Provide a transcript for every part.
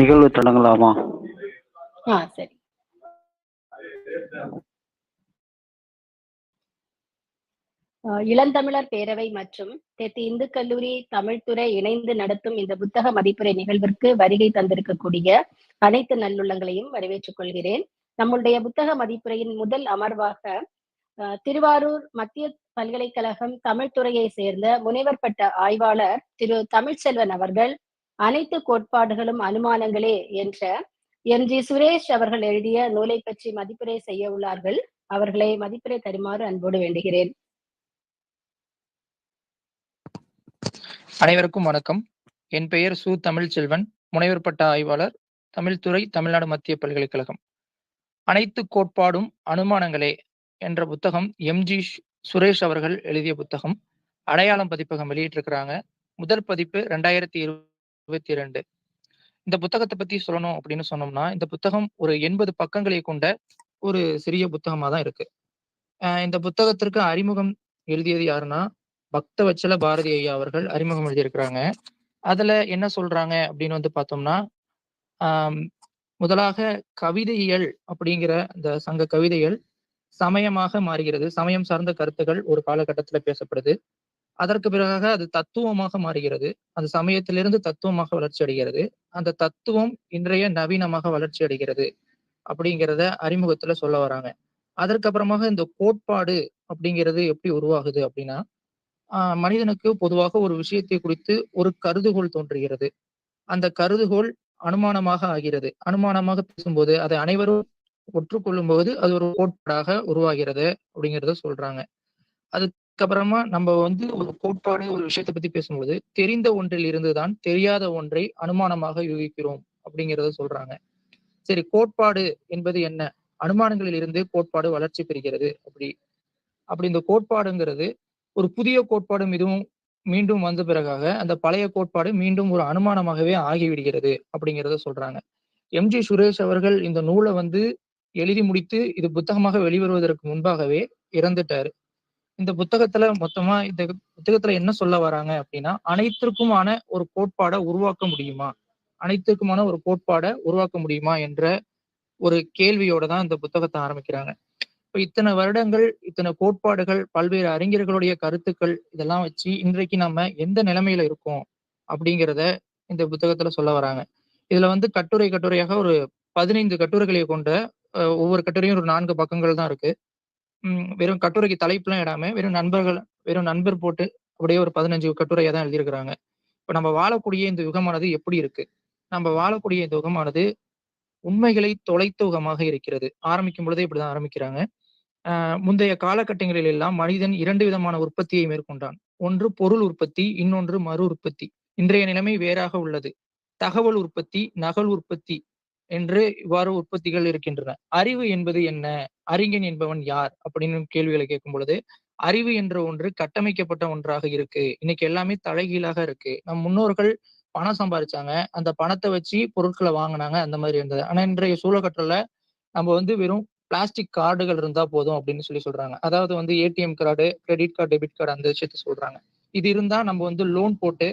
நிகழ்வு தொடங்கலாமா? ஆ சரி. இளந்தமிழர் பேரவை மற்றும் தெற்கு இந்து கல்லூரி தமிழ்துறை இணைந்து நடத்தும் இந்த புத்தக மதிப்புரை நிகழ்விற்கு வருகை தந்திருக்கக்கூடிய அனைத்து நல்லுள்ளங்களையும் வரவேற்றுக் கொள்கிறேன். நம்முடைய புத்தக மதிப்புரையின் முதல் அமர்வாக திருவாரூர் மத்திய பல்கலைக்கழகம் தமிழ்துறையை சேர்ந்த முனைவர் பட்ட ஆய்வாளர் திரு தமிழ்ச்செல்வன் அவர்கள் அனைத்து கோட்பாடுகளும் அனுமானங்களே என்ற எம் ஜி சுரேஷ் அவர்கள் எழுதிய நூலை பற்றி மதிப்புரை செய்ய உள்ளார்கள். அவர்களை மதிப்புரை தருமாறு அன்போடு வேண்டுகிறேன். அனைவருக்கும் வணக்கம். என் பெயர் சு தமிழ்ச்செல்வன் முனைவர் பட்ட ஆய்வாளர் தமிழ்துறை தமிழ்நாடு மத்திய பல்கலைக்கழகம். அனைத்து கோட்பாடும் அனுமானங்களே என்ற புத்தகம் எம் ஜி சுரேஷ் அவர்கள் எழுதிய புத்தகம். அடையாளம் பதிப்பகம் வெளியிட்டிருக்கிறாங்க. முதல் பதிப்பு ரெண்டாயிரத்தி இருபத்தி ரெண்டு இந்த புத்தகத்தை பத்தி சொல்லணும் அப்படின்னு சொன்னோம்னா இந்த புத்தகம் ஒரு எண்பது பக்கங்களை கொண்ட ஒரு சிறிய புத்தகமா தான் இருக்கு இந்த புத்தகத்திற்கு அறிமுகம் எழுதியது யாருன்னா பக்தவச்சல பாரதி ஐயா அவர்கள் அறிமுகம் எழுதியிருக்கிறாங்க. அதுல என்ன சொல்றாங்க அப்படின்னு வந்து பார்த்தோம்னா முதலாக கவிதையியல் அப்படிங்கிற இந்த சங்க கவிதைகள் சமயமாக மாறுகிறது. சமயம் சார்ந்த கருத்துகள் ஒரு காலகட்டத்துல பேசப்படுது. அதற்கு பிறகாக அது தத்துவமாக மாறுகிறது. அது சமயத்திலிருந்து தத்துவமாக வளர்ச்சி அடைகிறது. அந்த தத்துவம் இன்றைய நவீனமாக வளர்ச்சி அடைகிறது அப்படிங்கிறத அறிமுகத்துல சொல்ல வராங்க. அதற்கப்புறமாக இந்த கோட்பாடு அப்படிங்கிறது எப்படி உருவாகுது அப்படின்னா ஆஹ் மனிதனுக்கு பொதுவாக ஒரு விஷயத்தை குறித்து ஒரு கருதுகோள் தோன்றுகிறது. அந்த கருதுகோள் அனுமானமாக ஆகிறது. அனுமானமாக பேசும்போது அதை அனைவரும் ஒற்றுக்கொள்ளும் போது அது ஒரு கோட்பாடாக உருவாகிறது அப்படிங்கிறத சொல்றாங்க. அது அதுக்கப்புறமா நம்ம வந்து ஒரு கோட்பாடு ஒரு விஷயத்தை பத்தி பேசும்போது தெரிந்த ஒன்றில் இருந்துதான் தெரியாத ஒன்றை அனுமானமாக யூகிக்கிறோம் அப்படிங்கிறத சொல்றாங்க. சரி கோட்பாடு என்பது என்ன? அனுமானங்களில் இருந்து கோட்பாடு வளர்ச்சி பெறுகிறது அப்படி. அப்படி இந்த கோட்பாடுங்கிறது ஒரு புதிய கோட்பாடு மிகவும் மீண்டும் வந்த பிறகாக அந்த பழைய கோட்பாடு மீண்டும் ஒரு அனுமானமாகவே ஆகிவிடுகிறது அப்படிங்கிறத சொல்றாங்க. எம்ஜி சுரேஷ் அவர்கள் இந்த நூலை வந்து எழுதி முடித்து இது புத்தகமாக வெளிவருவதற்கு முன்பாகவே இறந்துட்டாரு. இந்த புத்தகத்துல மொத்தமா இந்த புத்தகத்துல என்ன சொல்ல வராங்க அப்படின்னா அனைத்திற்குமான ஒரு கோட்பாடை உருவாக்க முடியுமா? அனைத்திற்குமான ஒரு கோட்பாடை உருவாக்க முடியுமா என்ற ஒரு கேள்வியோட தான் இந்த புத்தகத்தை ஆரம்பிக்கிறாங்க. இப்ப இத்தனை வருடங்கள் இத்தனை கோட்பாடுகள் பல்வேறு அறிஞர்களுடைய கருத்துக்கள் இதெல்லாம் வச்சு இன்றைக்கு நம்ம எந்த நிலைமையில இருக்கோம் அப்படிங்கிறத இந்த புத்தகத்துல சொல்ல வராங்க. இதுல வந்து கட்டுரை கட்டுரையாக ஒரு பதினைந்து கட்டுரைகளை கொண்ட ஒவ்வொரு கட்டுரையும் ஒரு நான்கு பக்கங்கள் தான் இருக்கு. வெறும் கட்டுரைக்கு தலைப்புலாம் இடாம வெறும் நண்பர்கள் வெறும் நண்பர் போட்டு அப்படியே ஒரு பதினஞ்சு கட்டுரையை தான் எழுதியிருக்கிறாங்க. இப்போ நம்ம வாழக்கூடிய இந்த யுகமானது எப்படி இருக்கு? நம்ம வாழக்கூடிய இந்த யுகமானது உண்மைகளை தொலைத்த யுகமாக இருக்கிறது. ஆரம்பிக்கும் பொழுதே இப்படிதான் ஆரம்பிக்கிறாங்க. முந்தைய காலகட்டங்களில் எல்லாம் மனிதன் இரண்டு விதமான உற்பத்தியை மேற்கொண்டான். ஒன்று பொருள் உற்பத்தி இன்னொன்று மறு உற்பத்தி. இன்றைய நிலைமை வேறாக உள்ளது. தகவல் உற்பத்தி நகல் உற்பத்தி என்று இவ்வாறு உற்பத்திகள் இருக்கின்றன. அறிவு என்பது என்ன? அறிஞன் என்பவன் யார்? அப்படின்னு கேள்விகளை கேட்கும் பொழுது அறிவு என்ற ஒன்று கட்டமைக்கப்பட்ட ஒன்றாக இருக்கு. இன்னைக்கு எல்லாமே தலைகீழாக இருக்கு. நம் முன்னோர்கள் பணம் சம்பாதிச்சாங்க அந்த பணத்தை வச்சு பொருட்களை வாங்கினாங்க. அந்த மாதிரி இருந்தது. ஆனா இன்றைய சூழக்கட்டல நம்ம வந்து வெறும் பிளாஸ்டிக் கார்டுகள் இருந்தா போதும் அப்படின்னு சொல்லி சொல்றாங்க. அதாவது வந்து ATM card credit card debit card அந்த விஷயத்த சொல்றாங்க. இது இருந்தா நம்ம வந்து லோன் போட்டு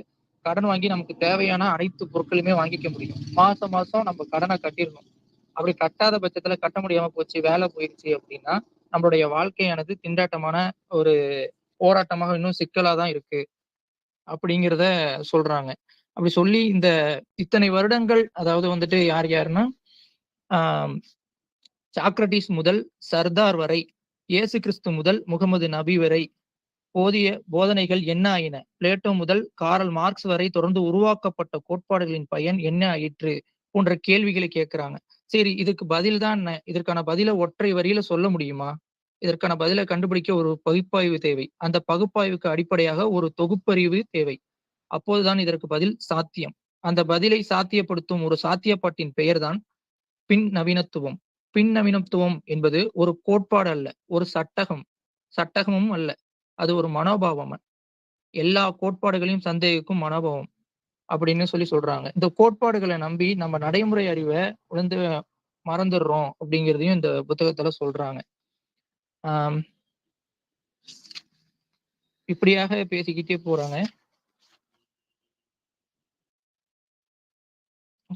கடன் வாங்கி நமக்கு தேவையான அனைத்து பொருட்களுமே வாங்கிக்க முடியும். மாசம் மாசம் நம்ம கடனை கட்டிடணும். அப்படி கட்டாத பட்சத்துல கட்ட முடியாம போச்சு வேலை போயிடுச்சு அப்படின்னா நம்மளுடைய வாழ்க்கையானது திண்டாட்டமான ஒரு போராட்டமாக இன்னும் சிக்கலா தான் இருக்கு அப்படிங்கிறத சொல்றாங்க. அப்படி சொல்லி இந்த இத்தனை வருடங்கள் அதாவது வந்துட்டு யார் யாருன்னா ஆஹ் சாக்ரட்டிஸ் முதல் சர்தார் வரை இயேசு கிறிஸ்து முதல் முகமது நபி வரை போதிய போதனைகள் என்ன ஆயின? பிளேட்டோ முதல் காரல் மார்க்ஸ் வரை தொடர்ந்து உருவாக்கப்பட்ட கோட்பாடுகளின் பயன் என்ன ஆயிற்று? போன்ற கேள்விகளை கேட்கிறாங்க. சரி இதுக்கு பதில் தான் என்ன? இதற்கான பதில ஒற்றை வரியில சொல்ல முடியுமா? இதற்கான பதிலை கண்டுபிடிக்க ஒரு பகுப்பாய்வு தேவை. அந்த பகுப்பாய்வுக்கு அடிப்படையாக ஒரு தொகுப்பறிவு தேவை. அப்போதுதான் இதற்கு பதில் சாத்தியம். அந்த பதிலை சாத்தியப்படுத்தும் ஒரு சாத்தியப்பாட்டின் பெயர்தான் பின் நவீனத்துவம் பின் நவீனத்துவம் என்பது ஒரு கோட்பாடு அல்ல ஒரு சட்டகம். சட்டகமும் அல்ல. அது ஒரு மனோபாவம் எல்லா கோட்பாடுகளையும் சந்தேகிக்கும் மனோபாவம் அப்படின்னு சொல்லி சொல்றாங்க. இந்த கோட்பாடுகளை நம்பி நம்ம நடைமுறை அறிவை உணர்ந்து மறந்துடுறோம் அப்படிங்கிறதையும் இந்த புத்தகத்துல சொல்றாங்க. ஆஹ் இப்படியாக பேசிக்கிட்டே போறாங்க.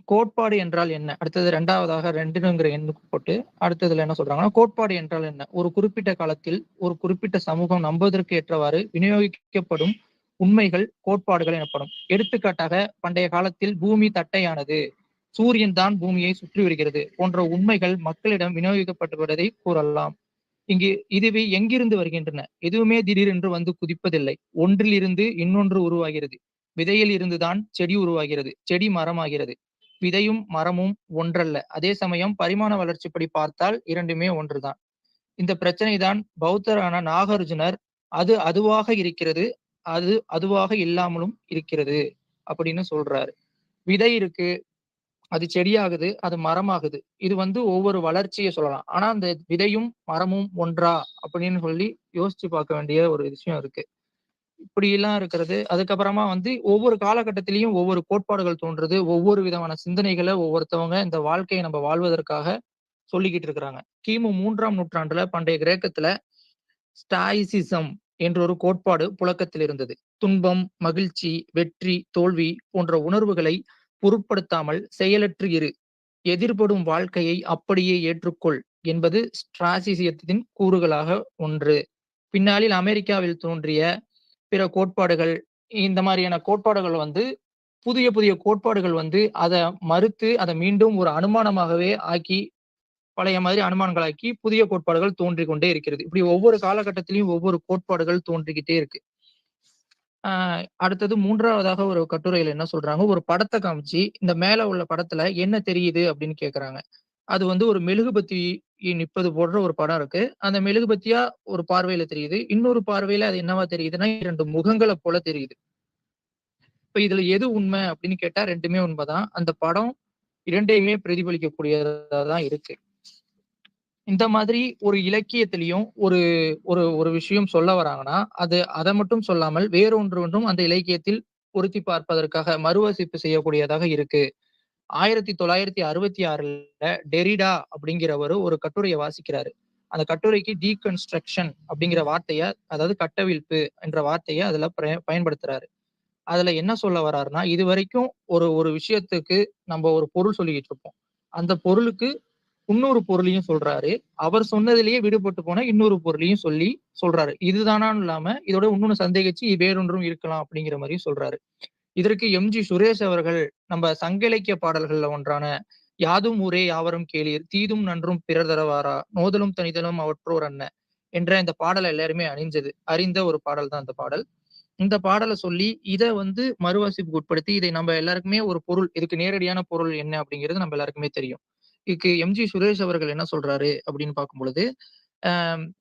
கோட்பாடு என்றால் என்ன? அடுத்தது ரெண்டாவதாக ரெண்டுங்கிற எண்ணுக்கு போட்டு அடுத்ததுல என்ன சொல்றாங்கன்னா கோட்பாடு என்றால் என்ன? ஒரு குறிப்பிட்ட காலத்தில் ஒரு குறிப்பிட்ட சமூகம் நம்புவதற்கு ஏற்றவாறு விநியோகிக்கப்படும் உண்மைகள் கோட்பாடுகள் எனப்படும். எடுத்துக்காட்டாக பண்டைய காலத்தில் பூமி தட்டையானது. சூரியன் தான் பூமியை சுற்றி வருகிறது போன்ற உண்மைகள் மக்களிடம் விநியோகிக்கப்பட்டுள்ளதை கூறலாம். இங்கு இதுவே எங்கிருந்து வருகின்றன? எதுவுமே திடீரென்று வந்து குதிப்பதில்லை. ஒன்றிலிருந்து இன்னொன்று உருவாகிறது. விதையில் இருந்துதான் செடி உருவாகிறது. செடி மரமாகிறது. விதையும் மரமும் ஒன்றல்ல. அதே சமயம் பரிமாண வளர்ச்சிப்படி பார்த்தால் இரண்டுமே ஒன்றுதான். இந்த பிரச்சனை தான் பௌத்தரான நாகார்ஜுனர் அது அதுவாக இருக்கிறது அது அதுவாக இல்லாமலும் இருக்கிறது அப்படின்னு சொல்றாரு. விதை இருக்கு அது செடியாகுது அது மரமாகுது. இது வந்து ஒவ்வொரு வளர்ச்சியை சொல்லலாம். ஆனா அந்த விதையும் மரமும் ஒன்றா அப்படின்னு சொல்லி யோசிச்சு பார்க்க வேண்டிய ஒரு விஷயம் இருக்கு. இப்படி எல்லாம் இருக்கிறது. அதுக்கப்புறமா வந்து ஒவ்வொரு காலகட்டத்திலையும் ஒவ்வொரு கோட்பாடுகள் தோன்றுது ஒவ்வொரு விதமான சிந்தனைகளை ஒவ்வொருத்தவங்க இந்த வாழ்க்கையை நம்ம வாழ்வதற்காக சொல்லிக்கிட்டு இருக்கிறாங்க. கிமு மூன்றாம் நூற்றாண்டுல பண்டைய கிரேக்கத்துல ஸ்டாயிசிசம் என்ற ஒரு கோட்பாடு புழக்கத்தில் இருந்தது. துன்பம் மகிழ்ச்சி வெற்றி தோல்வி போன்ற உணர்வுகளை பொருட்படுத்தாமல் செயலற்று இரு. எதிர்படும் வாழ்க்கையை அப்படியே ஏற்றுக்கொள் என்பது ஸ்ட்ராசிசியத்தின் கூறுகளாக ஒன்று. பின்னாளில் அமெரிக்காவில் தோன்றிய பிற கோட்பாடுகள் இந்த மாதிரியான கோட்பாடுகள் வந்து புதிய புதிய கோட்பாடுகள் வந்து அதை மறுத்து அதை மீண்டும் ஒரு அனுமானமாகவே ஆக்கி பழைய மாதிரி அனுமானங்களாக்கி புதிய கோட்பாடுகள் தோன்றிக் கொண்டே இருக்கிறது. இப்படி ஒவ்வொரு காலகட்டத்திலையும் ஒவ்வொரு கோட்பாடுகள் தோன்றிக்கிட்டே இருக்கு. ஆஹ் அடுத்தது மூன்றாவதாக ஒரு கட்டுரையில என்ன சொல்றாங்க? ஒரு படத்தை காமிச்சு இந்த மேல உள்ள படத்துல என்ன தெரியுது அப்படின்னு கேக்குறாங்க. அது வந்து ஒரு மெழுகுபத்தி நிற்பது போன்ற ஒரு படம் இருக்கு. அந்த மெழுகுபத்தியா ஒரு பார்வையில தெரியுது. இன்னொரு பார்வையில அது என்னவா தெரியுதுன்னா இரண்டு முகங்களை போல தெரியுது. இப்ப இதுல எது உண்மை அப்படின்னு கேட்டா ரெண்டுமே உண்மைதான். அந்த படம் இரண்டையுமே பிரதிபலிக்கக்கூடியதா தான் இருக்கு. இந்த மாதிரி ஒரு இலக்கியத்திலையும் ஒரு ஒரு ஒரு விஷயம் சொல்ல வராங்கன்னா அது அதை மட்டும் சொல்லாமல் வேறொன்று ஒன்றும் அந்த இலக்கியத்தில் பொருத்தி பார்ப்பதற்காக மறுவசிப்பு செய்யக்கூடியதாக இருக்கு. ஆயிரத்தி தொள்ளாயிரத்தி அறுபத்தி ஆறுல டெரிடா அப்படிங்கிறவர் ஒரு கட்டுரையை வாசிக்கிறாரு. அந்த கட்டுரைக்கு டீகன்ஸ்ட்ரக்ஷன் அப்படிங்கிற வார்த்தைய அதாவது கட்டவிழ்ப்பு என்ற வார்த்தையை அதுல பயன்படுத்துறாரு. அதுல என்ன சொல்ல வர்றாருன்னா இது வரைக்கும் ஒரு ஒரு விஷயத்துக்கு நம்ம ஒரு பொருள் சொல்லிக்கிட்டு இருப்போம். அந்த பொருளுக்கு இன்னொரு பொருளையும் சொல்றாரு. அவர் சொன்னதிலேயே விடுபட்டு போன இன்னொரு பொருளையும் சொல்லி சொல்றாரு. இதுதானான்னு இல்லாம இதோட இன்னொன்னு சந்தேகிச்சு வேறொன்றும் இருக்கலாம் அப்படிங்கிற மாதிரியும் சொல்றாரு. இதற்கு எம். ஜி. சுரேஷ் அவர்கள் நம்ம சங்க இலக்கிய பாடல்கள்ல ஒன்றான யாதும் ஊரே யாவரும் கேளீர் தீதும் நன்றும் பிறர் தரவாரா நோதலும் தனிதலும் அவற்றோர் அண்ண என்ற இந்த பாடல் எல்லாருமே அணிஞ்சது அறிந்த ஒரு பாடல் தான் அந்த பாடல். இந்த பாடலை சொல்லி இதை வந்து மறுவாசிப்புக்கு உட்படுத்தி இதை நம்ம எல்லாருக்குமே ஒரு பொருள் இதுக்கு நேரடியான பொருள் என்ன அப்படிங்கிறது நம்ம எல்லாருக்குமே தெரியும். இதுக்கு எம்ஜி சுரேஷ் அவர்கள் என்ன சொல்றாரு அப்படின்னு பார்க்கும் பொழுது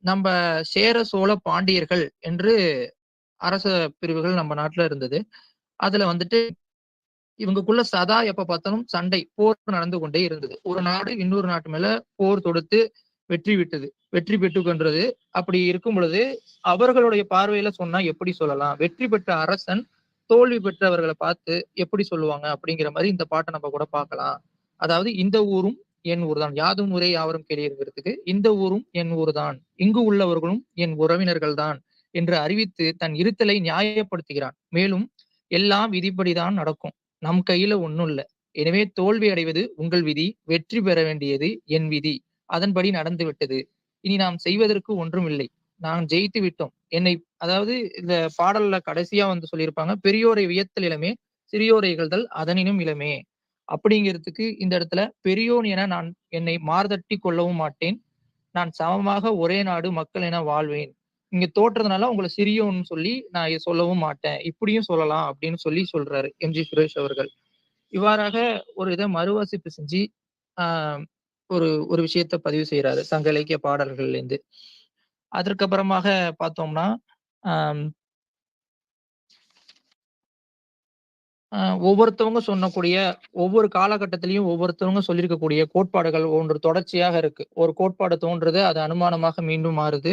நம்ம சேர சோழ பாண்டியர்கள் என்று அரச பிரிவுகள் நம்ம நாட்டுல இருந்தது. அதுல வந்துட்டு இவங்களுக்குள்ள சதா எப்ப பார்த்தாலும் சண்டை போர் நடந்து கொண்டே இருந்தது. ஒரு நாடு இன்னொரு நாட்டு மேல போர் தொடுத்து வெற்றி விட்டது. வெற்றி பெற்று கொன்றது. அப்படி இருக்கும் பொழுது அவர்களுடைய பார்வையில சொன்னா எப்படி சொல்லலாம்? வெற்றி பெற்ற அரசன் தோல்வி பெற்றவர்களை பார்த்து எப்படி சொல்லுவாங்க? அப்படிங்கிற மாதிரி இந்த பாட்டை நம்ம கூட பார்க்கலாம். அதாவது இந்த ஊரும் என் ஊர் தான் யாதும் ஊரே யாவரும் கேள்விங்கிறதுக்கு இந்த ஊரும் என் ஊர் தான் இங்கு உள்ளவர்களும் என் உறவினர்கள் தான் என்று அறிவித்து தன் இருத்தலை நியாயப்படுத்துகிறான். மேலும் எல்லாம் விதிப்படிதான் நடக்கும். நம் கையில ஒன்றும் இல்லை எனவே தோல்வி அடைவது உங்கள் விதி வெற்றி பெற வேண்டியது என் விதி. அதன்படி நடந்து விட்டது இனி நாம் செய்வதற்கு ஒன்றும் இல்லை நான் ஜெயித்து விட்டோம். என்னை அதாவது இந்த பாடல்ல கடைசியா வந்து சொல்லியிருப்பாங்க பெரியோரை வியத்தல் இளமே சிறியோரை இகழ்தல் அதனினும் இளமே. அப்படிங்கிறதுக்கு இந்த இடத்துல பெரியோன் என நான் என்னை மார்தட்டி கொள்ளவும் மாட்டேன். நான் சமமாக ஒரே நாடு மக்கள் என வாழ்வேன். இங்க தோற்றதுனால உங்களை சிறியோன்னு சொல்லி நான் சொல்லவும் மாட்டேன். இப்படியும் சொல்லலாம் அப்படின்னு சொல்லி சொல்றாரு எம்ஜி சுரேஷ் அவர்கள். இவ்வாறாக ஒரு இதை மறுவாசிப்பு செஞ்சு ஆஹ் ஒரு ஒரு விஷயத்த பதிவு செய்யறாரு சங்க இலக்கிய பாடல்கள்ல இருந்து அதற்கப்புறமாக பார்த்தோம்னா ஆஹ் ஒவ்வொருத்தவங்க சொன்னக்கூடிய ஒவ்வொரு காலகட்டத்திலையும் ஒவ்வொருத்தவங்க சொல்லியிருக்கக்கூடிய கோட்பாடுகள் ஒன்று தொடர்ச்சியாக இருக்கு. ஒரு கோட்பாடு தோன்றது அது அனுமானமாக மீண்டும் மாறுது.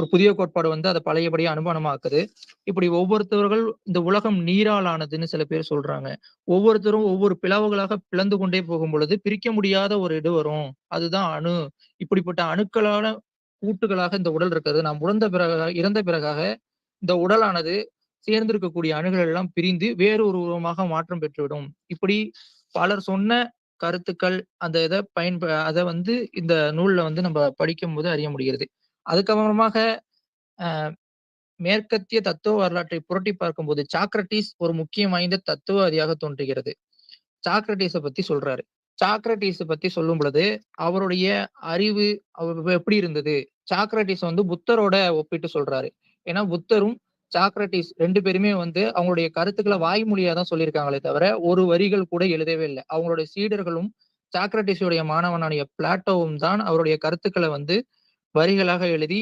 ஒரு புதிய கோட்பாடு வந்து அதை பழையபடி அனுமானமாக்குது. இப்படி ஒவ்வொருத்தவர்கள் இந்த உலகம் நீரால் ஆனதுன்னு சில பேர் சொல்றாங்க. ஒவ்வொருத்தரும் ஒவ்வொரு பிளவுகளாக பிளந்து கொண்டே போகும் பொழுது பிரிக்க முடியாத ஒரு இது வரும். அதுதான் அணு. இப்படிப்பட்ட அணுக்களான கூட்டுகளாக இந்த உடல் இருக்கிறது. நாம் உழந்த பிறகாக இறந்த பிறகாக இந்த உடலானது சேர்ந்திருக்கக்கூடிய அணுகள் எல்லாம் பிரிந்து வேறு ஒரு உருவமாக மாற்றம் பெற்றுவிடும். இப்படி பலர் சொன்ன கருத்துக்கள் அந்த இதை பயன்ப அதை வந்து இந்த நூல்ல வந்து நம்ம படிக்கும் போது அறிய முடிகிறது. அதுக்கப்புறமாக மேற்கத்திய தத்துவ வரலாற்றை புரட்டி பார்க்கும்போது சாக்ரட்டிஸ் ஒரு முக்கியம் வாய்ந்த தத்துவவாதியாக தோன்றுகிறது. சாக்ரட்டிஸை பத்தி சொல்றாரு. சாக்ரட்டிஸை பத்தி சொல்லும் பொழுது, அவருடைய அறிவு அவர் எப்படி இருந்தது? சாக்ரட்டிஸ் வந்து புத்தரோட ஒப்பிட்டு சொல்றாரு. ஏன்னா புத்தரும், சாக்ரட்டிஸ் ரெண்டு பேருமே வந்து அவங்களுடைய கருத்துக்களை வாய்மொழியா தான் சொல்லியிருக்காங்களே தவிர, ஒரு வரிகள் கூட எழுதவே இல்லை அவங்களுடைய சீடர்களும், சாக்ரட்டிஸுடைய மாணவனாகிய பிளாட்டோவும் தான் அவருடைய கருத்துக்களை வந்து வரிகளாக எழுதி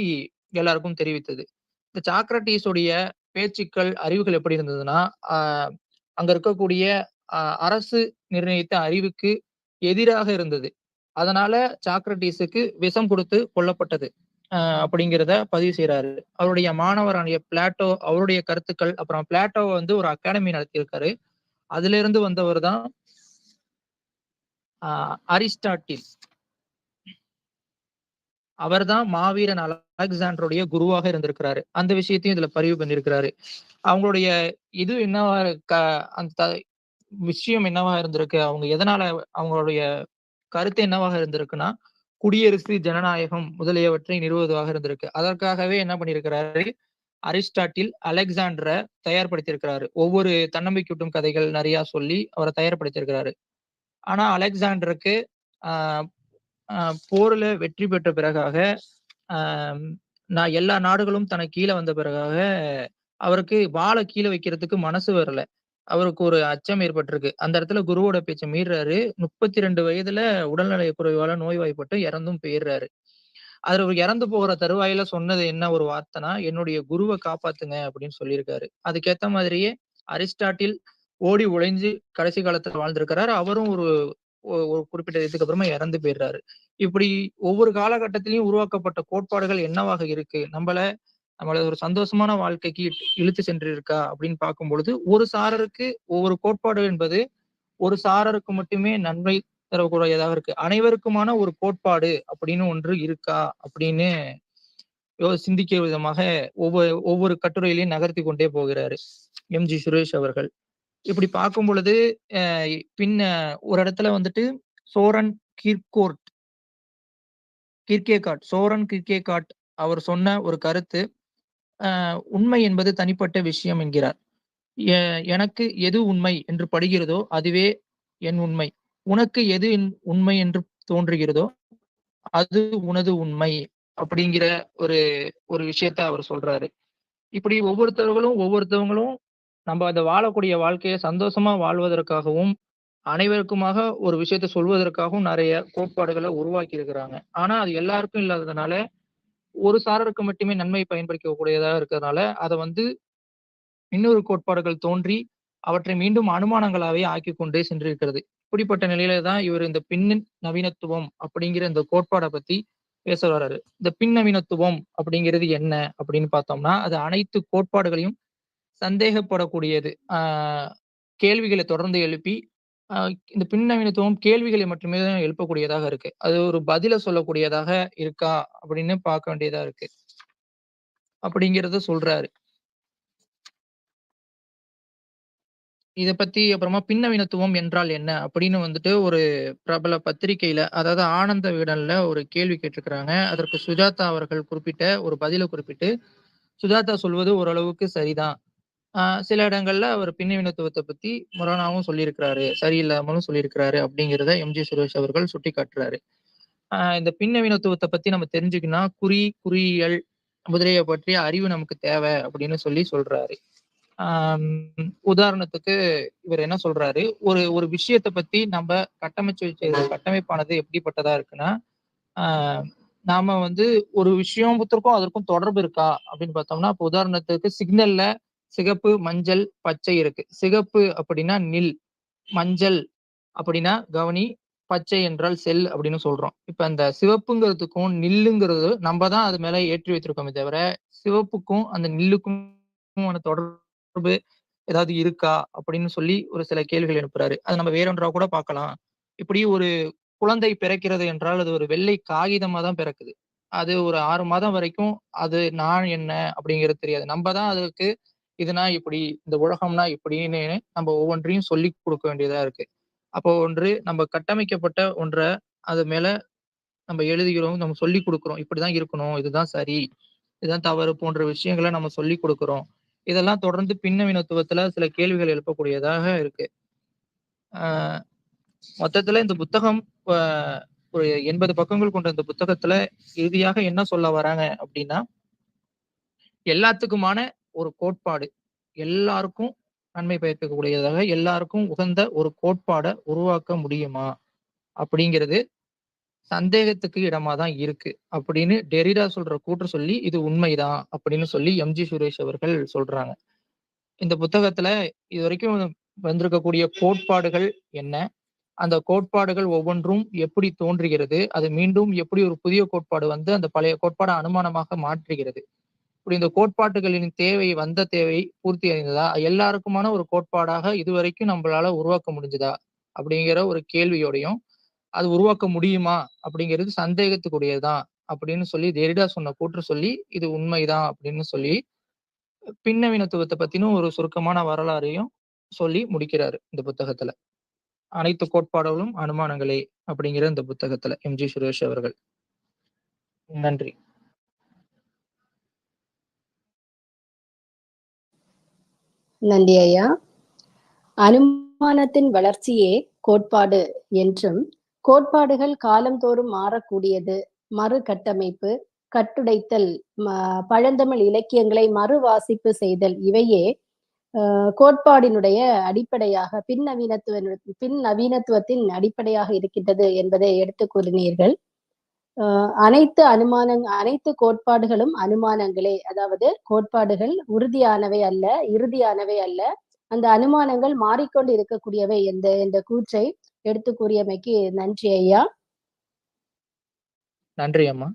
எல்லாருக்கும் தெரிவித்தது. இந்த சாக்ரட்டிஸுடைய பேச்சுக்கள், அறிவுகள் எப்படி இருந்ததுன்னா, அங்க இருக்கக்கூடிய அரசு நிர்ணயித்த அறிவுக்கு எதிராக இருந்தது. அதனால சாக்ரட்டிஸுக்கு விஷம் கொடுத்து கொல்லப்பட்டது. அப்படிங்கிறத பதிவு செய்யறாரு அவருடைய மாணவரான பிளாட்டோ, அவருடைய கருத்துக்கள், அப்புறம் பிளாட்டோ வந்து ஒரு அகாடமி நடத்தியிருக்காரு. அதுல இருந்து வந்தவர் தான் அரிஸ்டாட்டில். அவர் தான் மாவீரன் அலெக்சாண்டருடைய குருவாக இருந்திருக்கிறாரு. அந்த விஷயத்தையும் இதுல பதிவு பண்ணியிருக்கிறாரு. அவங்களுடைய இது என்னவா இருக்க அந்த விஷயம் என்னவா இருந்திருக்கு? அவங்க எதனால அவங்களுடைய கருத்து என்னவாக இருந்திருக்குன்னா, குடியரசு, ஜனநாயகம் முதலியவற்றை நிறுவுவதாக இருந்திருக்கு. அதற்காகவே என்ன பண்ணியிருக்கிறாரு, அரிஸ்டாட்டில் அலெக்சாண்டரை தயார்படுத்தியிருக்கிறாரு. ஒவ்வொரு தன்னம்பிக்கையூட்டும் கதைகள் நிறைய சொல்லி அவரை தயார்படுத்தியிருக்கிறாரு. ஆனா அலெக்சாண்டருக்கு போர்ல வெற்றி பெற்ற பிறகாக, நான் எல்லா நாடுகளும் தனக்கு கீழே வந்த பிறகாக, அவருக்கு வாழை கீழே வைக்கிறதுக்கு மனசு வரல. அவருக்கு ஒரு அச்சம் ஏற்பட்டிருக்கு. அந்த இடத்துல குருவோட பேச்ச மீறுறாரு. 32 வயதுல உடல்நலை குறைவால நோய்வாய்ப்பட்டு இறந்தும் போயிடுறாரு அதுல ஒரு இறந்து போற தருவாயில சொன்னது என்ன ஒரு வார்த்தைனா "என்னுடைய குருவை காப்பாத்துங்க" அப்படின்னு சொல்லியிருக்காரு. அதுக்கேத்த மாதிரியே அரிஸ்டாட்டில் ஓடி உழைஞ்சு கடைசி காலத்துல வாழ்ந்திருக்கிறாரு. அவரும் ஒரு ஒரு குறிப்பிட்ட இதுக்கு அப்புறமா இறந்து போயிடுறாரு இப்படி ஒவ்வொரு காலகட்டத்திலையும் உருவாக்கப்பட்ட கோட்பாடுகள் என்னவாக இருக்கு? நம்மள நம்மள ஒரு சந்தோஷமான வாழ்க்கைக்கு இழுத்து சென்றிருக்கா? அப்படின்னு பார்க்கும்பொழுது, ஒரு சாரருக்கு ஒவ்வொரு கோட்பாடு என்பது, ஒரு சாரருக்கு மட்டுமே நன்மை தரக்கூடியதாக இருக்கு. அனைவருக்குமான ஒரு கோட்பாடு அப்படின்னு ஒன்று இருக்கா? அப்படின்னு யோ சிந்திக்கும் விதமாக ஒவ்வொரு ஒவ்வொரு கட்டுரையிலையும் நகர்த்தி கொண்டே போகிறாரு. எம்.ஜி. சுரேஷ் அவர்கள். இப்படி பார்க்கும் பொழுது, பின்ன ஒரு இடத்துல வந்துட்டு சோரன் கிர்கோர்ட் கிர்கேகார்ட், சோரன் கிர்கேகாட் அவர் சொன்ன ஒரு கருத்து, உண்மை என்பது தனிப்பட்ட விஷயம் என்கிறார். எனக்கு எது உண்மை என்று படுகிறதோ, அதுவே என் உண்மை. உனக்கு எது என் உண்மை என்று தோன்றுகிறதோ, அது உனது உண்மை. அப்படிங்கிற ஒரு ஒரு விஷயத்த அவர் சொல்றாரு. இப்படி ஒவ்வொருத்தவர்களும் ஒவ்வொருத்தவங்களும் நம்ம அந்த வாழக்கூடிய வாழ்க்கையை சந்தோஷமா வாழ்வதற்காகவும், அனைவருக்குமாக ஒரு விஷயத்த சொல்வதற்காகவும் நிறைய கோட்பாடுகளை உருவாக்கி இருக்கிறாங்க. ஆனா அது எல்லாருக்கும் இல்லாததுனால, ஒரு சாரருக்கு மட்டுமே நன்மை பயன்படுத்தக்கூடியதாக இருக்கிறதுனால, அதை வந்து இன்னொரு கோட்பாடுகள் தோன்றி, அவற்றை மீண்டும் அனுமானங்களாவே ஆக்கி கொண்டே சென்றிருக்கிறது. இப்படிப்பட்ட நிலையில தான் இவர் இந்த பின் நவீனத்துவம் அப்படிங்கிற இந்த கோட்பாடை பத்தி பேச வர்றாரு இந்த பின் நவீனத்துவம் அப்படிங்கிறது என்ன அப்படின்னு பார்த்தோம்னா, அது அனைத்து கோட்பாடுகளையும் சந்தேகப்படக்கூடியது. கேள்விகளை தொடர்ந்து எழுப்பி, இந்த பின்னவீனத்துவம் கேள்விகளை மட்டுமே தான் எழுப்பக்கூடியதாக இருக்கு. அது ஒரு பதில சொல்லக்கூடியதாக இருக்கா? அப்படின்னு பார்க்க வேண்டியதா இருக்கு. அப்படிங்கிறத சொல்றாரு. இதை பத்தி அப்புறமா பின்னவீனத்துவம் என்றால் என்ன? அப்படின்னு வந்துட்டு ஒரு பிரபல பத்திரிகையில, அதாவது ஆனந்த விகடன்ல ஒரு கேள்வி கேட்டிருக்கிறாங்க. அதற்கு சுஜாதா அவர்கள் குறிப்பிட்ட ஒரு பதில குறிப்பிட்டு, சுஜாதா சொல்வது ஓரளவுக்கு சரிதான். சில இடங்கள்ல அவர் பின்னவினத்துவத்தை பத்தி முரணாவும் சொல்லியிருக்கிறாரு. சரியில்லாமலும் சொல்லியிருக்கிறாரு அப்படிங்கிறத எம்.ஜி. சுரேஷ் அவர்கள் சுட்டி காட்டுறாரு இந்த பின்னவினத்துவத்தை பத்தி நம்ம தெரிஞ்சுக்கணும்னா, குறி, குறியியல் முதலியை பற்றிய அறிவு நமக்கு தேவை அப்படின்னு சொல்லி சொல்றாரு. ஆஹ் உதாரணத்துக்கு இவர் என்ன சொல்றாரு, ஒரு ஒரு விஷயத்த பத்தி நம்ம கட்டமைச்சு வச்ச கட்டமைப்பானது எப்படிப்பட்டதா இருக்குன்னா, ஆ நாம வந்து ஒரு விஷயத்திற்கும் அதற்கும் தொடர்பு இருக்கா அப்படின்னு பார்த்தோம்னா, இப்ப உதாரணத்துக்கு சிக்னல்ல சிகப்பு, மஞ்சள், பச்சை இருக்கு. சிகப்பு அப்படின்னா நில், மஞ்சள் அப்படின்னா கவனி, பச்சை என்றால் செல் அப்படின்னு சொல்றோம். இப்ப அந்த சிவப்புங்கிறதுக்கும், நில்லுங்கிறது நம்ம தான் அது மேல ஏற்றி வைத்திருக்கோமே தவிர, சிவப்புக்கும் அந்த நில்லுக்கும் தொடர்பு ஏதாவது இருக்கா? அப்படின்னு சொல்லி ஒரு சில கேள்விகள் எழுப்புறாரு. அத நம்ம வேறொன்றா கூட பார்க்கலாம். இப்படி ஒரு குழந்தை பிறக்கிறது என்றால், அது ஒரு வெள்ளை காகிதமா தான் பிறக்குது. அது ஒரு ஆறு மாதம் வரைக்கும் அது நான் என்ன அப்படிங்கிறது தெரியாது. நம்ம தான் அதுக்கு இதுனா இப்படி, இந்த உலகம்னா இப்படின்னு நம்ம ஒவ்வொன்றையும் சொல்லிக் கொடுக்க வேண்டியதா இருக்கு. அப்போ ஒன்று நம்ம கட்டமைக்கப்பட்ட ஒன்றை அது மேல நம்ம எழுதுகிறோம் நம்ம சொல்லி கொடுக்குறோம். இப்படிதான் இருக்கணும் இதுதான் சரி இதுதான் தவறு போன்ற விஷயங்களை நம்ம சொல்லி கொடுக்குறோம். இதெல்லாம் தொடர்ந்து பின்னவினத்துவத்துல சில கேள்விகள் எழுப்பக்கூடியதாக இருக்கு. ஆஹ் மொத்தத்துல இந்த புத்தகம் ஒரு எண்பது பக்கங்கள் கொண்ட இந்த புத்தகத்துல இறுதியாக என்ன சொல்ல வராங்க அப்படின்னா எல்லாத்துக்குமான ஒரு கோட்பாடு. எல்லாருக்கும் நன்மை பயக்கக்கூடியதாக எல்லாருக்கும் உகந்த ஒரு கோட்பாடை உருவாக்க முடியுமா? அப்படிங்கிறது சந்தேகத்துக்கு இடமா தான் இருக்கு. அப்படின்னு டெரிடா சொல்ற கூற்று சொல்லி இது உண்மைதான் அப்படின்னு சொல்லி எம்ஜி சுரேஷ் அவர்கள் சொல்றாங்க. இந்த புத்தகத்துல இது வரைக்கும் வந்திருக்கக்கூடிய கோட்பாடுகள் என்ன? அந்த கோட்பாடுகள் ஒவ்வொன்றும் எப்படி தோன்றுகிறது? அது மீண்டும் எப்படி ஒரு புதிய கோட்பாடு வந்து அந்த பழைய கோட்பாடை அனுமானமாக மாற்றுகிறது? இப்படி இந்த கோட்பாட்டுகளின் தேவை வந்த தேவை பூர்த்தி அடைந்ததா? எல்லாருக்குமான ஒரு கோட்பாடாக இதுவரைக்கும் நம்மளால உருவாக்க முடிஞ்சதா? அப்படிங்கிற ஒரு கேள்வியோடையும் அது உருவாக்க முடியுமா? அப்படிங்கிறது சந்தேகத்துக்குரியதுதான் அப்படின்னு சொல்லி தேரிடா சொன்ன கூற்று சொல்லி இது உண்மைதான் அப்படின்னு சொல்லி பின்னவீனத்துவத்தை பத்தினும் ஒரு சுருக்கமான வரலாறையும் சொல்லி முடிக்கிறாரு இந்த புத்தகத்துல. அனைத்து கோட்பாடுகளும் அனுமானங்களே அப்படிங்கிற இந்த புத்தகத்துல எம்ஜி சுரேஷ் அவர்கள். நன்றி. நன்றி ஐயா. அனுமானத்தின் வளர்ச்சியே கோட்பாடு என்றும் கோட்பாடுகள் காலந்தோறும் மாறக்கூடியது மறு கட்டமைப்பு கட்டுடைத்தல் ம- பழந்தமிழ் இலக்கியங்களை மறுவாசிப்பு செய்தல் இவையே கோட்பாடினுடைய அடிப்படையாக பின் நவீனத்துவ பின் நவீனத்துவத்தின் அடிப்படையாக இருக்கின்றது என்பதை எடுத்து கூறினீர்கள். அனைத்து அனுமான அனைத்து கோட்பாடுகளும் அனுமானங்களே. அதாவது கோட்பாடுகள் உறுதியானவை அல்ல இறுதியானவை அல்ல. அந்த அனுமானங்கள் மாறிக்கொண்டு இருக்கக்கூடியவை என்ற என்ற கூற்றை எடுத்து கூறியமைக்கு நன்றி ஐயா. நன்றி அம்மா.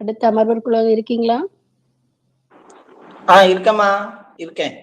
அடுத்த அமர்விற்குள்ள இருக்கீங்களா? ஆ இருக்கேம்மா. இருக்கேன்.